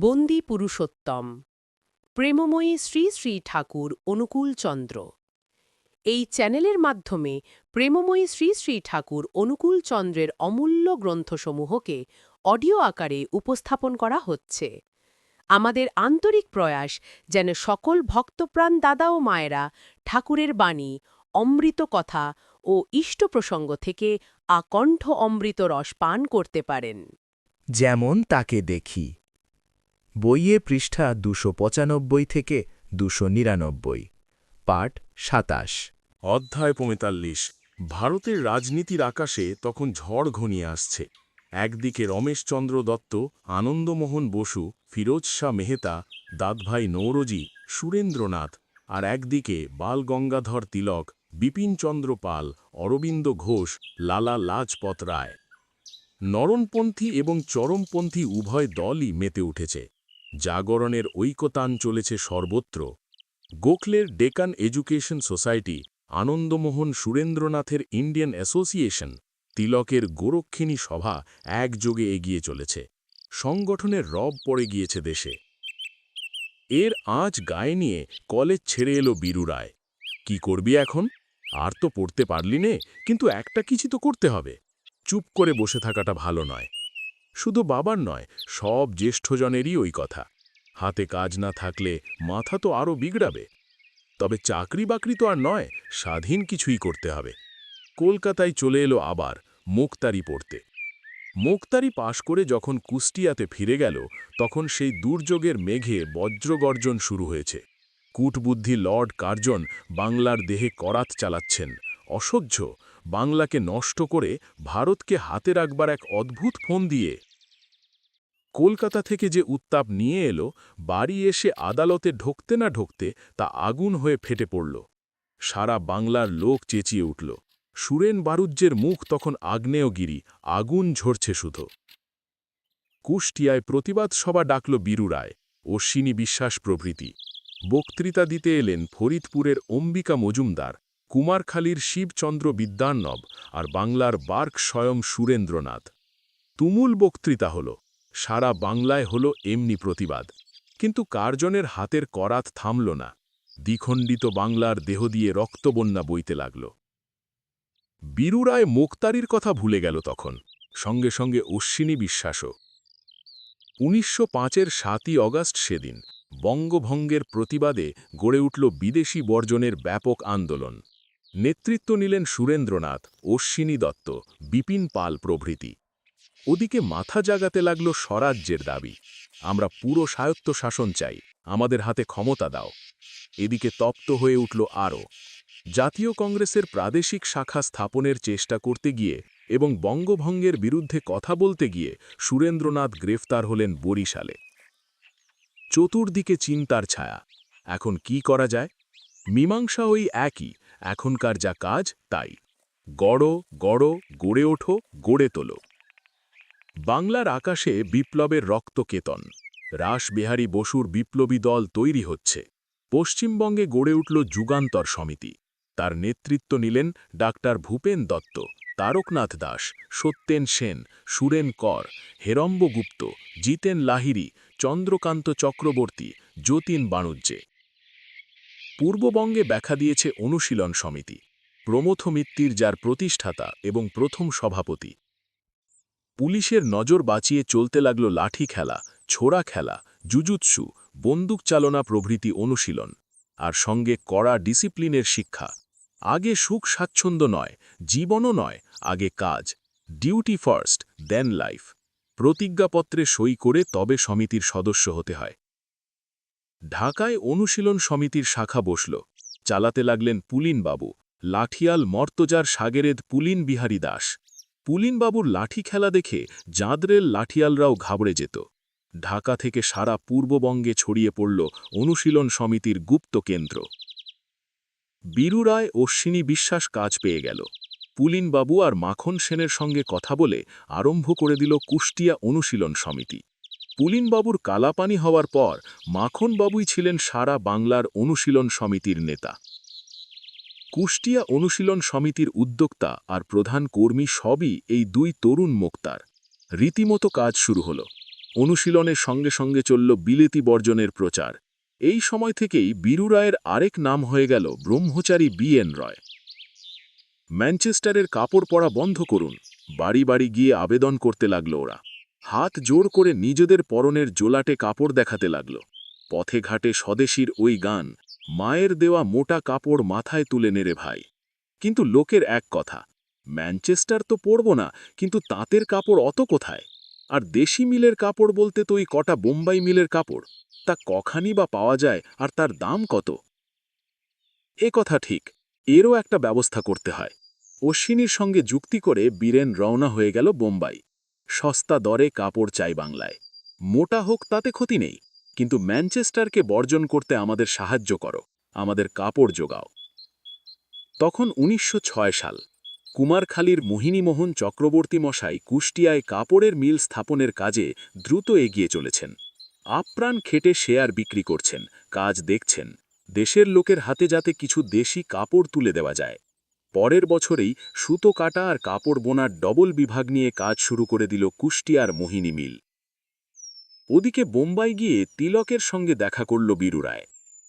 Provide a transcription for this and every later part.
বন্দি পুরুষোত্তম। প্রেমময়ী শ্রী শ্রী ঠাকুর অনুকূল চন্দ্র। এই চ্যানেলের মাধ্যমে প্রেমময়ী শ্রী শ্রী ঠাকুর অনুকূল চন্দ্রের অমূল্য গ্রন্থসমূহকে অডিও আকারে উপস্থাপন করা হচ্ছে। আমাদের আন্তরিক প্রয়াস যেন সকল ভক্তপ্রাণ দাদা ও মায়েরা ঠাকুরের বাণী, অমৃত কথা ও ইষ্ট প্রসঙ্গ থেকে আকণ্ঠ অমৃত রস পান করতে পারেন। যেমন তাকে দেখি। বইয়ে পৃষ্ঠা দুশো পঁচানব্বই থেকে দুশো নিরানব্বই। পাঠ সাতাশ। অধ্যায় পঁয়তাল্লিশ। ভারতের রাজনীতির আকাশে তখন ঝড় ঘনিয়ে আসছে। একদিকে রমেশচন্দ্র দত্ত, আনন্দমোহন বসু, ফিরোজ শাহ মেহতা, দাদভাই নৌরজি, সুরেন্দ্রনাথ আর একদিকে বালগঙ্গাধর তিলক, বিপিনচন্দ্র পাল, অরবিন্দ ঘোষ, লালা লাজপত রায়। নরণপন্থী এবং চরমপন্থী উভয় দলই মেতে উঠেছে। জাগরণের ঐকতান চলেছে সর্বত্র। গোখলের ডেকান এডুকেশন সোসাইটি, আনন্দমোহন সুরেন্দ্রনাথের ইন্ডিয়ান অ্যাসোসিয়েশন, তিলকের গোরক্ষিণী সভা একযোগে এগিয়ে চলেছে। সংগঠনের রব পড়ে গিয়েছে দেশে। এর আজ গায়ে নিয়ে কলেজ ছেড়ে এলো বীরু রায়। কি করবি এখন? আর তো পড়তে পারলি নে, কিন্তু একটা কিছু তো করতে হবে। চুপ করে বসে থাকাটা ভালো নয়। শুধু বাবার নয়, সব জ্যেষ্ঠজনেরই ওই কথা। হাতে কাজ না থাকলে মাথা তো আরও বিগড়াবে। তবে চাকরি বাকরি তো আর নয়, স্বাধীন কিছুই করতে হবে। কলকাতায় চলে এলো আবার মুক্তারি পড়তে। মুক্তারি পাশ করে যখন কুষ্টিয়াতে ফিরে গেল, তখন সেই দুর্যোগের মেঘে বজ্রগর্জন শুরু হয়েছে। কূটবুদ্ধি লর্ড কার্জন বাংলার দেহে করাত চালাচ্ছেন। অসহ্য, বাংলাকে নষ্ট করে ভারতকে হাতে রাখবার এক অদ্ভুত ফোন দিয়ে কলকাতা থেকে যে উত্তাপ নিয়ে এলো, বাড়ি এসে আদালতে ঢুকতে না ঢুকতে তা আগুন হয়ে ফেটে পড়ল। সারা বাংলার লোক চেঁচিয়ে উঠল। সুরেন বারুজ্যের মুখ তখন আগ্নেয়গিরি, আগুন ঝরছে শুধু। কুষ্টিয়ায় প্রতিবাদ সভা ডাকল বীরু রায় অশ্বিনী বিশ্বাস প্রভৃতি। বক্তৃতা দিতে এলেন ফরিদপুরের অম্বিকা মজুমদার, কুমারখালীর শিবচন্দ্র বিদ্যার্ণব আর বাংলার বার্ক স্বয়ং সুরেন্দ্রনাথ। তুমুল বক্তৃতা হল। সারা বাংলায় হল এমনি প্রতিবাদ। কিন্তু কার্জনের হাতের করাত থামল না। দ্বিখণ্ডিত বাংলার দেহ দিয়ে রক্তবন্যা বইতে লাগল। বীরুরায় মোক্তারির কথা ভুলে গেল তখন। সঙ্গে সঙ্গে অশ্বিনী বিশ্বাসও। উনিশশো পাঁচের সাতই অগাস্ট সেদিন বঙ্গভঙ্গের প্রতিবাদে গড়ে উঠল বিদেশি বর্জনের ব্যাপক আন্দোলন। নেতৃত্ব নিলেন সুরেন্দ্রনাথ, অশ্বিনী দত্ত, বিপিন পাল প্রভৃতি। ওদিকে মাথা জাগাতে লাগল স্বরাজ্যের দাবি। আমরা পুরো স্বায়ত্ত শাসন চাই, আমাদের হাতে ক্ষমতা দাও। এদিকে তপ্ত হয়ে উঠল আরও। জাতীয় কংগ্রেসের প্রাদেশিক শাখা স্থাপনের চেষ্টা করতে গিয়ে এবং বঙ্গভঙ্গের বিরুদ্ধে কথা বলতে গিয়ে সুরেন্দ্রনাথ গ্রেফতার হলেন বরিশালে। চতুর্দিকে চিন্তার ছায়া। এখন কি করা যায়? মীমাংসা ওই একই, এখনকার যা কাজ তাই। গড় গড়, গড়ে ওঠো, গড়ে তোলো। বাংলার আকাশে বিপ্লবের রক্তকেতন। রাসবিহারী বসুর বিপ্লবী দল তৈরি হচ্ছে। পশ্চিমবঙ্গে গড়ে উঠল যুগান্তর সমিতি। তার নেতৃত্ব নিলেন ডাক্তার ভূপেন দত্ত, তারকনাথ দাস, সত্যেন সেন, সুরেন কর, হেরম্ব গুপ্ত, জিতেন লাহিরি চন্দ্রকান্ত চক্রবর্তী, যতীন বাণুজ্যে। পূর্ববঙ্গে ব্যাখা দিয়েছে অনুশীলন সমিতি। প্রমথ মিত্তির যার প্রতিষ্ঠাতা এবং প্রথম সভাপতি। পুলিশের নজর বাঁচিয়ে চলতে লাগল লাঠি খেলা, ছোড়া খেলা, জুজুৎসু, বন্দুক চালনা প্রভৃতি অনুশীলন, আর সঙ্গে কড়া ডিসিপ্লিনের শিক্ষা। আগে সুখ স্বাচ্ছন্দ্য নয়, জীবনও নয়, আগে কাজ। Duty first, then life. প্রতিজ্ঞাপত্রে সই করে তবে সমিতির সদস্য হতে হয়। ঢাকায় অনুশীলন সমিতির শাখা বসল। চালাতে লাগলেন পুলিনবাবু। লাঠিয়াল মর্তজার সাগেরেদ পুলিন বিহারী দাস। পুলিনবাবুর লাঠি খেলা দেখে জাঁদরেল লাঠিয়ালরাও ঘাবড়ে যেত। ঢাকা থেকে সারা পূর্ববঙ্গে ছড়িয়ে পড়ল অনুশীলন সমিতির গুপ্ত কেন্দ্র। বীরুরায় অশ্বিনী বিশ্বাস কাজ পেয়ে গেল। পুলিনবাবু আর মাখন সেনের সঙ্গে কথা বলে আরম্ভ করে দিল কুষ্টিয়া অনুশীলন সমিতি। পুলিনবাবুর কালাপানি হওয়ার পর মাখনবাবুই ছিলেন সারা বাংলার অনুশীলন সমিতির নেতা। কুষ্টিয়া অনুশীলন সমিতির উদ্যোক্তা আর প্রধান কর্মী সবই এই দুই তরুণ মোক্তার। রীতিমতো কাজ শুরু হল। অনুশীলনের সঙ্গে সঙ্গে চলল বিলেতি বর্জনের প্রচার। এই সময় থেকেই বীরু রায়ের আরেক নাম হয়ে গেল ব্রহ্মচারী বি এন রয়। ম্যানচেস্টারের কাপড় পরা বন্ধ করুন। বাড়ি বাড়ি গিয়ে আবেদন করতে লাগল ওরা। হাত জোর করে নিজেদের পরনের জোলাটে কাপড় দেখাতে লাগল। পথে ঘাটে স্বদেশীর ওই গান। মায়ের দেওয়া মোটা কাপড় মাথায় তুলে নেড়ে ভাই। কিন্তু লোকের এক কথা, ম্যানচেস্টার তো পরব না, কিন্তু তাঁতের কাপড় অত কোথায়? আর দেশি মিলের কাপড় বলতে তো ওই কটা বোম্বাই মিলের কাপড়, তা কখানি বা পাওয়া যায়, আর তার দাম কত? এ কথা ঠিক, এরও একটা ব্যবস্থা করতে হয়। অশ্বিনীর সঙ্গে যুক্তি করে বীরেন রওনা হয়ে গেল বোম্বাই। সস্তা দরে কাপড় চাই বাংলায়। মোটা হোক তাতে ক্ষতি নেই। কিন্তু ম্যানচেস্টারকে বর্জন করতে আমাদের সাহায্য করো, আমাদের কাপড় যোগাও তখন উনিশশো ছয় সাল, কুমারখালীর মোহিনীমোহন চক্রবর্তী মশাই কুষ্টিয়ায় কাপড়ের মিল স্থাপনের কাজে দ্রুত এগিয়ে চলেছেন। আপ্রাণ খেটে শেয়ার বিক্রি করছেন, কাজ দেখছেন, দেশের লোকের হাতে যাতে কিছু দেশি কাপড় তুলে দেওয়া যায়। পরের বছরেই সুতো কাটা আর কাপড় বোনার ডবল বিভাগ নিয়ে কাজ শুরু করে দিল কুষ্টিয়ার মোহিনী মিল। ওদিকে বোম্বাই গিয়ে তিলকের সঙ্গে দেখা করল বীরু রায়।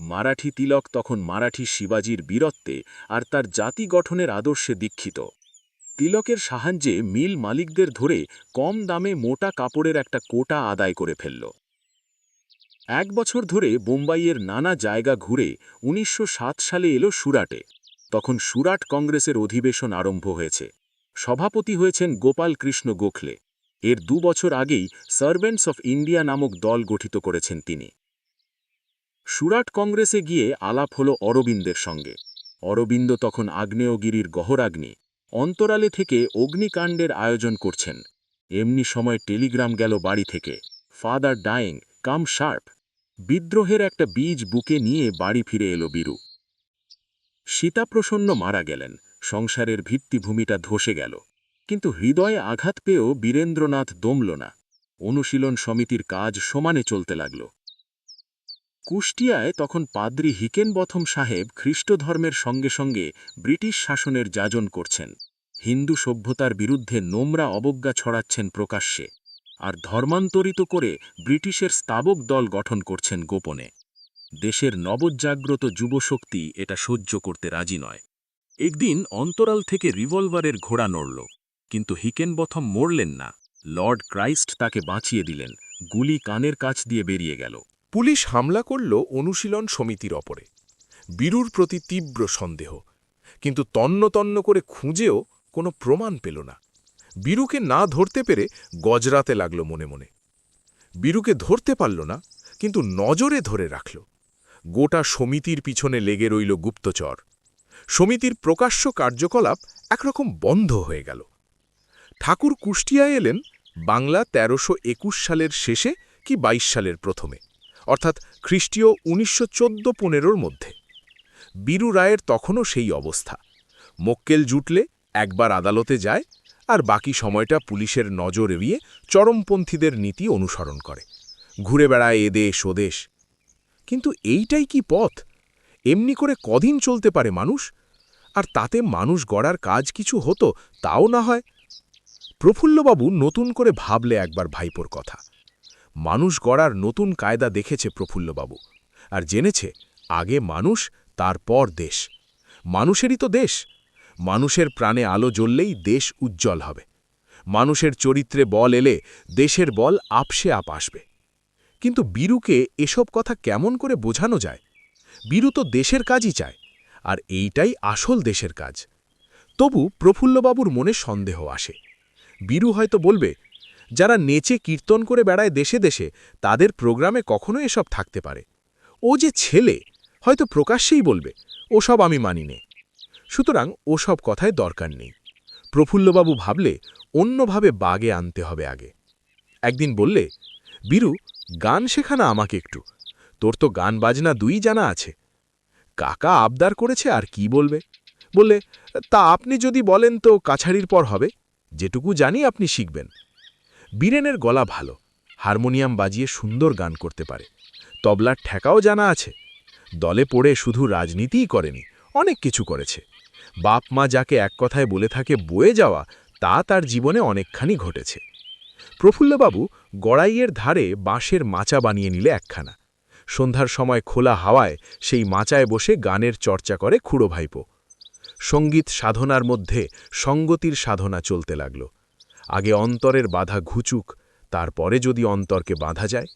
মারাঠি তিলক তখন মারাঠি শিবাজির বীরত্বে আর তার জাতি গঠনের আদর্শে দীক্ষিত। তিলকের সাহায্যে মিল মালিকদের ধরে কম দামে মোটা কাপড়ের একটা কোটা আদায় করে ফেলল। এক বছর ধরে বোম্বাইয়ের নানা জায়গা ঘুরে উনিশশো সাত সালে এলো সুরাটে। তখন সুরাট কংগ্রেসের অধিবেশন আরম্ভ হয়েছে। সভাপতি হয়েছেন গোপাল কৃষ্ণ গোখলে। এর দু বছর আগেই সার্ভেন্টস অফ ইন্ডিয়া নামক দল গঠিত করেছেন তিনি। সুরাট কংগ্রেসে গিয়ে আলাপ হল অরবিন্দের সঙ্গে। অরবিন্দ তখন আগ্নেয়গিরির গহরাগ্নি। অন্তরালে থেকে অগ্নিকাণ্ডের আয়োজন করছেন। এমনি সময় টেলিগ্রাম গেল বাড়ি থেকে। Father dying, come sharp. বিদ্রোহের একটা বীজ বুকে নিয়ে বাড়ি ফিরে এলো বীরু। সীতাপ্রসন্ন মারা গেলেন। সংসারের ভিত্তিভূমিটা ধসে গেল। কিন্তু হৃদয়ে আঘাত পেয়েও বীরেন্দ্রনাথ দমল না। অনুশীলন সমিতির কাজ সমানে চলতে লাগল। কুষ্টিয়ায় তখন পাদ্রি হিকেনবথম সাহেব খ্রিস্ট ধর্মের সঙ্গে সঙ্গে ব্রিটিশ শাসনের যাজন করছেন। হিন্দু সভ্যতার বিরুদ্ধে নোমরা অবজ্ঞা ছড়াচ্ছেন প্রকাশ্যে আর ধর্মান্তরিত করে ব্রিটিশের স্তাবক দল গঠন করছেন গোপনে। দেশের নবজাগ্রত যুবশক্তি এটা সহ্য করতে রাজি নয়। একদিন অন্তরাল থেকে রিভলভারের ঘোড়া নড়ল। কিন্তু হিকেনবথম মরলেন না। লর্ড ক্রাইস্ট তাকে বাঁচিয়ে দিলেন। গুলি কানের কাছ দিয়ে বেরিয়ে গেল। পুলিশ হামলা করল অনুশীলন সমিতির ওপরে। বীরুর প্রতি তীব্র সন্দেহ। কিন্তু তন্ন তন্ন করে খুঁজেও কোনো প্রমাণ পেল না। বীরুকে না ধরতে পেরে গজরাতে লাগল মনে মনে। বীরুকে ধরতে পারল না, কিন্তু নজরে ধরে রাখল। গোটা সমিতির পিছনে লেগে রইল গুপ্তচর। সমিতির প্রকাশ্য কার্যকলাপ একরকম বন্ধ হয়ে গেল। ঠাকুর কুষ্টিয়ায় এলেন বাংলা তেরোশো একুশ সালের শেষে কি ২২ সালের প্রথমে। অর্থাৎ খ্রিস্টীয় উনিশশো চোদ্দ পনেরোর মধ্যে। বীরু রায়ের তখনও সেই অবস্থা। মক্কেল জুটলে, একবার আদালতে যায় আর বাকি সময়টা পুলিশের নজর এড়িয়ে চরমপন্থীদের নীতি অনুসরণ করে। ঘুরে বেড়ায় এদেশ ওদেশ। কিন্তু এইটাই কি পথ? এমনি করে কদিন চলতে পারে মানুষ? আর তাতে মানুষ গড়ার কাজ কিছু হতো, তাও না হয়। প্রফুল্লবাবু নতুন করে ভাবলে একবার ভাইপোর কথা। মানুষ গড়ার নতুন কায়দা দেখেছে প্রফুল্লবাবু আর জেনেছে, আগে মানুষ, তারপর দেশ। মানুষেরই তো দেশ। মানুষের প্রাণে আলো জ্বললেই দেশ উজ্জ্বল হবে। মানুষের চরিত্রে বল এলে দেশের বল আপসে আপ আসবে। কিন্তু বীরুকে এসব কথা কেমন করে বোঝানো যায়? বীরু তো দেশের কাজই চায়, আর এইটাই আসল দেশের কাজ। তবু প্রফুল্লবাবুর মনে সন্দেহ আসে। বীরু হয়তো বলবে, যারা নেচে কীর্তন করে বেড়ায় দেশে দেশে, তাদের প্রোগ্রামে কখনো এসব থাকতে পারে। ও যে ছেলে, হয়তো প্রকাশ্যেই বলবে, ওসব আমি মানি নে। সুতরাং ওসব কথায় দরকার নেই। প্রফুল্লবাবু ভাবলে অন্যভাবে বাগে আনতে হবে আগে। একদিন বললে, বীরু, গান শেখানা আমাকে একটু। তোর তো গান বাজনা দুই জানা আছে। কাকা আবদার করেছে আর কি বলবে? বললে, তা আপনি যদি বলেন তো কাছাড়ির পর হবে। যেটুকু জানি আপনি শিখবেন। বীরেনের গলা ভালো, হারমোনিয়াম বাজিয়ে সুন্দর গান করতে পারে। তবলার ঠেকাও জানা আছে। দলে পড়ে শুধু রাজনীতিই করেনি, অনেক কিছু করেছে। বাপ মা যাকে এক কথায় বলে থাকে বয়ে যাওয়া, তা তার জীবনে অনেকখানি ঘটেছে। প্রফুল্লবাবু গড়াইয়ের ধারে বাঁশের মাচা বানিয়ে নিলে একখানা। সন্ধ্যার সময় খোলা হাওয়ায় সেই মাচায় বসে গানের চর্চা করে খুড়ো ভাইপো। সংগীত সাধনার মধ্যে সঙ্গতির সাধনা চলতে লাগল। আগে অন্তরের বাধা ঘুচুক, তারপরে যদি অন্তরকে বাঁধা যায়।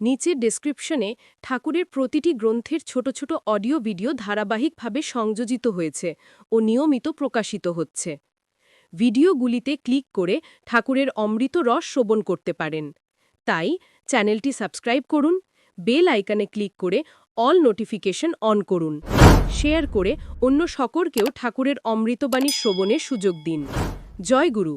নিচের ডেসক্রিপশনে ঠাকুরের প্রতিটি গ্রন্থের ছোট ছোট অডিও ভিডিও ধারাবাহিকভাবে সংযোজিত হয়েছে ও নিয়মিত প্রকাশিত হচ্ছে। ভিডিওগুলিতে ক্লিক করে ঠাকুরের অমৃত রস শ্রবণ করতে পারেন। তাই চ্যানেলটি সাবস্ক্রাইব করুন, বেল আইকনে ক্লিক করে অল নোটিফিকেশন অন করুন। শেয়ার করে অন্য সকলকেও ঠাকুরের অমৃতবাণী শ্রবণের সুযোগ দিন। জয় গুরু।